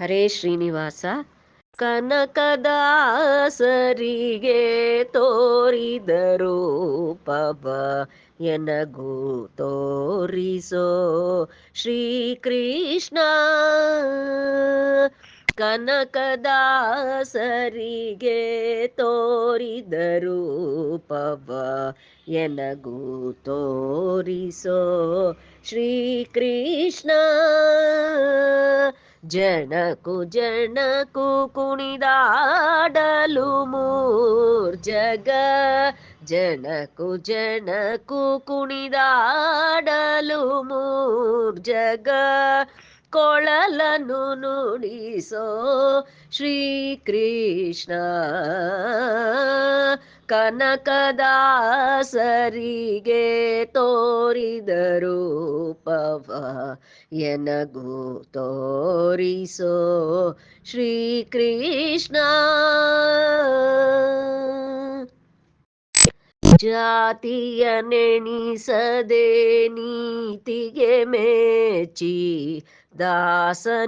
ಹರೇ ಶ್ರೀನಿವಾಸ. ಕನಕದಾಸರಿಗೆ ತೋರಿದರು ಪವ ಎನಗೂ ತೋರಿಸೋ ಶ್ರೀಕೃಷ್ಣ. ಕನಕದಾಸರಿಗೆ ತೋರಿದರು ಪವ ಎನಗೂ ತೋರಿಸೋ ಶ್ರೀಕೃಷ್ಣ. ಜನಕು ಜನಕು ಕುಣಿದಾಡಲು ಮೂರ್ ಜಗ ಜನಕು ಜನಕು ಕುಣಿದಾಡಲು ಮೂರ್ ಜಗ ಕೊಳಲನು ನುಡಿಸೋ ಶ್ರೀಕೃಷ್ಣ. ಕನಕದಾಸರಿಗೆ ತೋರಿದರು ಪವ ಎನಗೂ ತೋರಿಸೋ ಶ್ರೀಕೃಷ್ಣ ಜಾತಿಯ ನೆಣಿಸದೆ ನೀತಿಗೆ ಮೇಚಿ ದಾಸನಿಗೋಲಿದೆಯ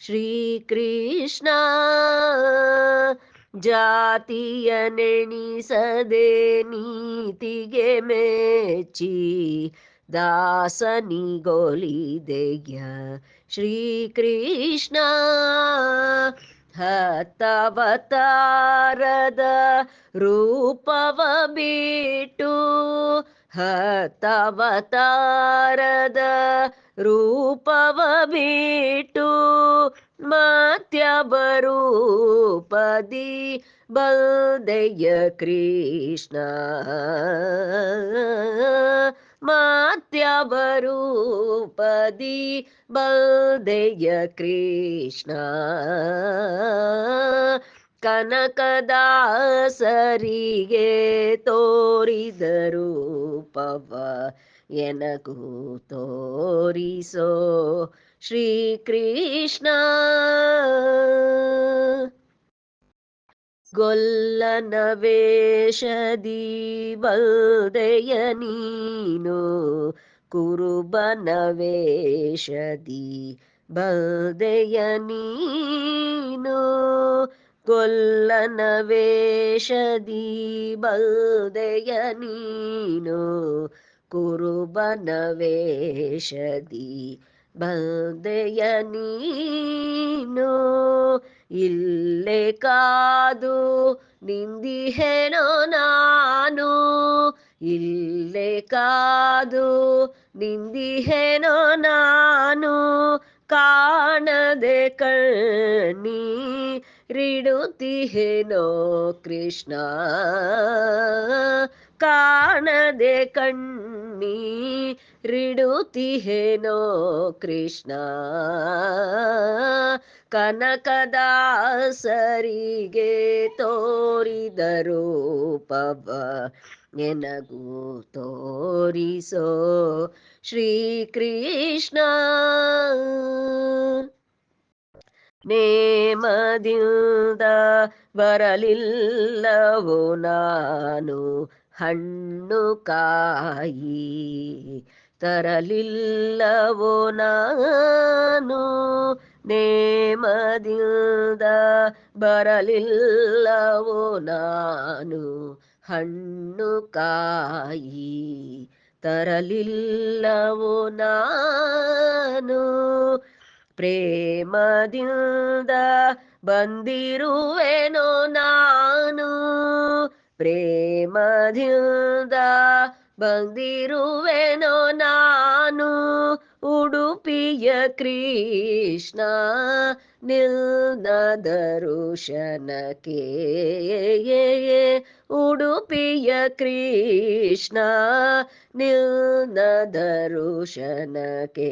ಶ್ರೀಕೃಷ್ಣ ಜಾತಿಯ ನೆಣಿಸದೆ ನೀತಿಗೆ ಮೇಚಿ ದಾಸನಿಗೋಲಿದೆಯ ಶ್ರೀಕೃಷ್ಣ. ಹತವತಾರದ ರೂಪವ ಬಿಟ್ಟು ಹತವತಾರದ ರೂಪವ ಬಿಟ್ಟು ಮತ್ಯಬರೂಪದಿ ಬಲ್ದೆಯ ಕೃಷ್ಣ. ಮಾತ್ಯವರೂಪದಿ ಬಲ್ದೆಯ ಕೃಷ್ಣ. ಕನಕದಾಸರಿಗೆ ತೋರಿದರು ಪವ ಎನಗೂ ತೋರಿಸೋ ಶ್ರೀಕೃಷ್ಣ ಗೊಲ್ಲನ ವೇಷದಿ ಬಲ್ದೆಯ ನೀನು ಕುರುಬನ ವೇಷದಿ ಬಲ್ದೆಯ ನೀನು ಗೊಲ್ಲನ ವೇಷದಿ ಬಲ್ದೆಯ ನೀನು ಬಲ್ದೆಯ ನೀನು? ಇಲ್ಲೇ ಕಾದು ನಿಂದಿಹೇನೋ ನಾನು? ಇಲ್ಲೇ ಕಾದು ನಿಂದಿಹೇನೋ ನಾನು? ಕಾಣದೆ ಕಣ್ಣಿ ರಿಡುತ್ತಿಹೇನೋ ಕೃಷ್ಣ? ಕಾಣದೆ ಕಣ್ಣಿ ರಿಡುತ್ತಿಹೇನೋ ಕೃಷ್ಣ? ಕನಕದಾಸರಿಗೆ ತೋರಿದ ರೂಪವ ನೆನಗೂ ತೋರಿಸೋ ಶ್ರೀಕೃಷ್ಣ? ನೇಮದಿಂದ ಬರಲಿಲ್ಲವೋ ನಾನು ಹಣ್ಣು ಕಾಯಿ ತರಲಿಲ್ಲವೋ ನಾನು? ನೇಮದಿಂದ ಬರಲಿಲ್ಲವೋ ನಾನು? ಹಣ್ಣು ಕಾಯಿ ತರಲಿಲ್ಲವೋ ನಾನು? ಪ್ರೇಮದಿಂದ ಬಂದಿರುವೆನೋ ನಾನು? ಪ್ರೇಮದಿಂದ ಬಂದಿರುವೆನೋ ನಾನು. ಉಡುಪಿಯ ಕೃಷ್ಣ ನಿಲ್ನ ದರುಶನಕ್ಕೆ. ಉಡುಪಿಯ ಕೃಷ್ಣ ನಿಲ್ನ ದರುಶನಕ್ಕೆ.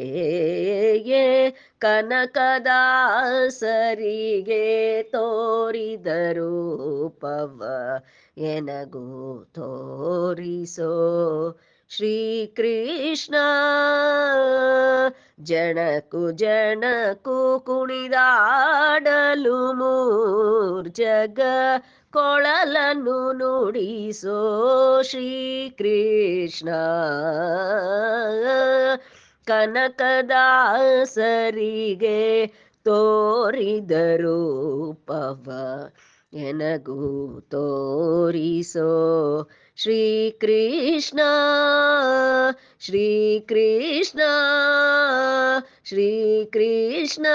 ಕನಕದಾಸರಿಗೆ ತೋರಿದರು ಪವ ಎನಗೂ ತೋರಿಸೋ. ಶ್ರೀಕೃಷ್ಣ ಜನಕು ಜನಕು ಕುಣಿದಾಡಲು ಮೂರ್ ಜಗ ಕೊಳಲನ್ನು ನುಡಿಸೋ ಶ್ರೀಕೃಷ್ಣ. ಕನಕದಾಸರಿಗೆ ತೋರಿದರು ಪವ ಎನಗೂ ತೋರಿಸೋ ಶ್ರೀಕೃಷ್ಣ ಶ್ರೀಕೃಷ್ಣ ಶ್ರೀಕೃಷ್ಣ